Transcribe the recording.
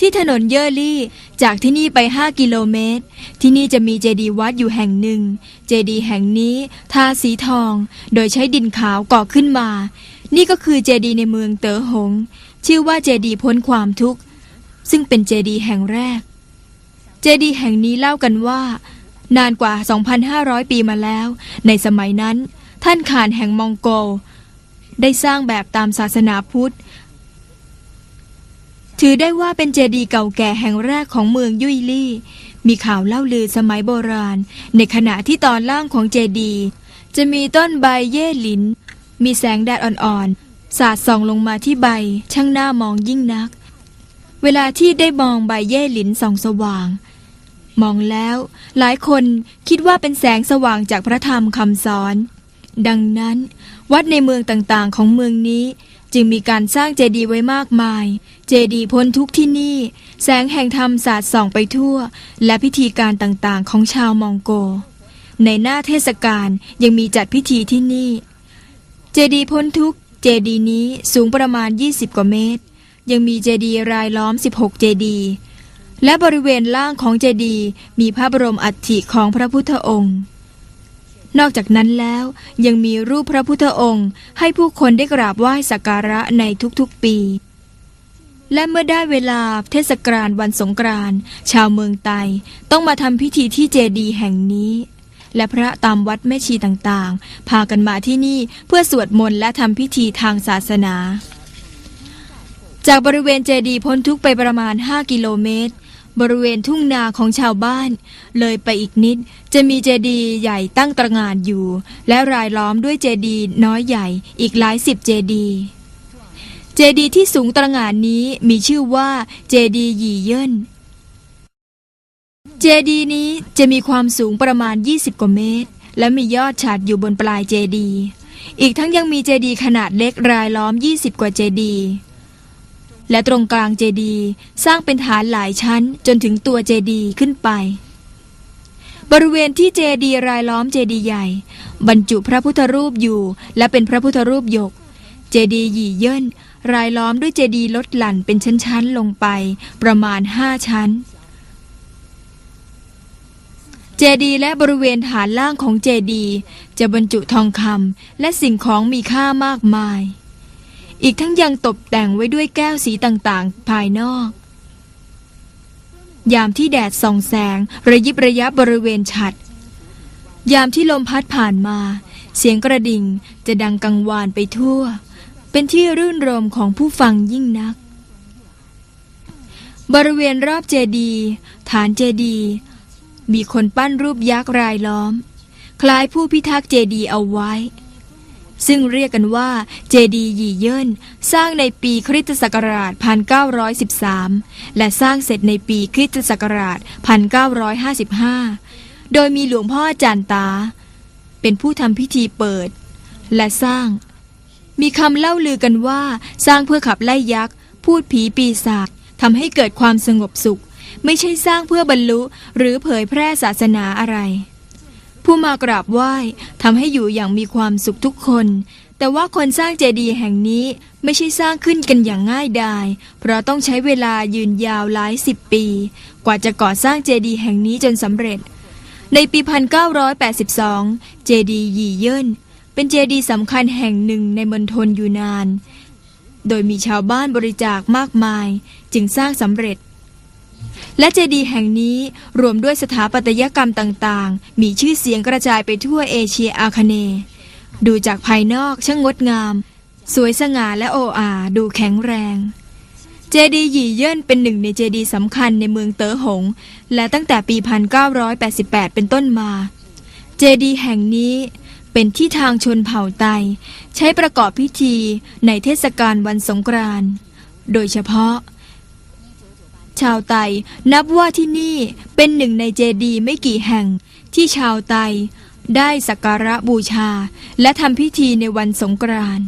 ที่ถนนเยอรี่ จากที่นี่ไป 5 กิโลเมตร ที่นี่จะมีเจดีย์วัดอยู่แห่งหนึ่ง เจดีย์แห่งนี้ทาสีทอง โดยใช้ดินขาวก่อขึ้นมา นี่ก็คือเจดีย์ในเมืองเต๋อหง ชื่อว่าเจดีย์พ้นความทุกข์ ซึ่งเป็นเจดีย์แห่งแรก เจดีย์แห่งนี้เล่ากันว่า นานกว่า 2,500 ปีมาแล้ว ในสมัยนั้น ท่านขานแห่งมองโกลได้สร้างแบบตามศาสนาพุทธ ถือได้ว่าเป็นเจดีย์เก่าแก่แห่งแรกของเมืองยุยลี่ มีข่าวเล่าลือสมัยโบราณ ในขณะที่ตอนล่างของเจดีย์จะมีต้นใบเย่หลิน มีแสงแดดอ่อนๆ สาดส่องลงมาที่ใบ ช่างหน่ามองยิ่งนัก เวลาที่ได้มองใบเย่หลินส่องสว่าง มองแล้วหลายคนคิดว่าเป็นแสงสว่างจากพระธรรมคำสอน ดังนั้น วัดในเมืองต่างๆของเมืองนี้ จึงมีการสร้างเจดีย์ไว้มากมาย เจดีย์พ้นทุกที่นี่ แสงแห่งธรรมสาดส่องไปทั่ว และพิธีการต่างๆ ของชาวมองโก ในหน้าเทศกาลยังมีจัดพิธีที่นี่ เจดีย์พ้นทุกเจดีย์นี้สูงประมาณ 20 กว่าเมตร ยังมีเจดีย์รายล้อม 16 เจดีย์และบริเวณล่างของเจดีย์มีพระบรมอัฐิของพระพุทธองค์ นอกจากนั้นแล้วยังมีรูปพระพุทธองค์ ให้ผู้คนได้กราบไหว้สักการะในทุกๆปี และเมื่อได้เวลาเทศกาลวันสงกรานต์ชาวเมืองไตต้องมาทำพิธีที่เจดีย์แห่งนี้ และพระตามวัดแม่ชีต่างๆ พากันมาที่นี่เพื่อสวดมนต์และทำพิธีทางศาสนา จากบริเวณเจดีย์พ้นทุกไปประมาณ 5 กิโลเมตร บริเวณทุ่งนาของชาวบ้าน เลยไปอีกนิดจะมีเจดีย์ใหญ่ตั้งตระงานอยู่ และรายล้อมด้วยเจดีย์น้อยใหญ่อีกหลายสิบเจดีย์เจดีย์ที่สูงตระงานนี้มีชื่อว่าเจดีย์หยี่เยินเจดีย์นี้จะมีความสูงประมาณ 20 กว่าเมตร และมียอดฉัดอยู่บนปลายเจดีย์อีกทั้งยังมีเจดีย์ขนาดเล็กรายล้อม 20 กว่าเจดีย์ และตรงกลางเจดีย์สร้างเป็นฐานหลายชั้นจนถึงตัวเจดีย์ขึ้นไป บริเวณที่เจดีย์รายล้อมเจดีย์ใหญ่ บรรจุพระพุทธรูปอยู่ และเป็นพระพุทธรูปยก เจดีย์หยี่เยินรายล้อมด้วยเจดีย์ลดหลั่นเป็นชั้นๆลงไปประมาณห้าชั้น เจดีย์และบริเวณฐานล่างของเจดีย์จะบรรจุทองคำและสิ่งของมีค่ามากมาย อีกทั้งยังตกแต่งไว้ด้วยแก้วสีต่างๆ ภายนอก ยามที่แดดส่องแสง ระยิบระยับบริเวณฉัด ยามที่ลมพัดผ่านมา เสียงกระดิ่งจะดังกังวานไปทั่ว เป็นที่รื่นรมของผู้ฟังยิ่งนัก บริเวณรอบเจดีฐานเจดีมีคนปั้นรูปยักษ์รายล้อม คล้ายผู้พิทักษ์เจดีเอาไว้ ซึ่งเรียกกันว่าเจดีย์หยี่เยินสร้างในปีคริสตศักราช 1913 และสร้างเสร็จในปีคริสตศักราช 1955 โดยมีหลวงพ่อจานตา เป็นผู้ทำพิธีเปิด และสร้าง มีคำเล่าลือกันว่าสร้างเพื่อขับไล่ยักษ์ พูดผีปีศาจทำให้เกิดความสงบสุข ไม่ใช่สร้างเพื่อบรรลุหรือเผยแพร่ศาสนาอะไร ผู้มากราบไหว้ทำให้อยู่อย่างมีความสุขทุกคน แต่ว่าคนสร้างเจดีย์แห่งนี้ไม่ใช่สร้างขึ้นกันอย่างง่ายดาย เพราะต้องใช้เวลายืนยาวหลายสิบปี กว่าจะก่อสร้างเจดีย์แห่งนี้จนสำเร็จ ในปี 1982 เจดีย์ยี่เยินเป็นเจดีย์สำคัญแห่งหนึ่งในมณฑลยูนาน โดยมีชาวบ้านบริจาคมากมาย จึงสร้างสำเร็จ และเจดีย์แห่งนี้รวมด้วยสถาปัตยกรรมต่างๆ มีชื่อเสียงกระจายไปทั่วเอเชียอาคเนย์ดูจากภายนอกช่างงดงาม สวยสง่าและโออาดูแข็งแรง เจดีย์หยี่เยินเป็นหนึ่งในเจดีย์สำคัญในเมืองเต๋อหง และตั้งแต่ปี 1988 เป็นต้นมา เจดีย์แห่งนี้เป็นที่ทางชนเผ่าไต ใช้ประกอบพิธีในเทศกาลวันสงกรานต์โดยเฉพาะ ชาวไตนับว่าที่นี่เป็นหนึ่งในเจดีย์ไม่กี่แห่งที่ชาวไตได้สักการะบูชา และทำพิธีในวันสงกรานต์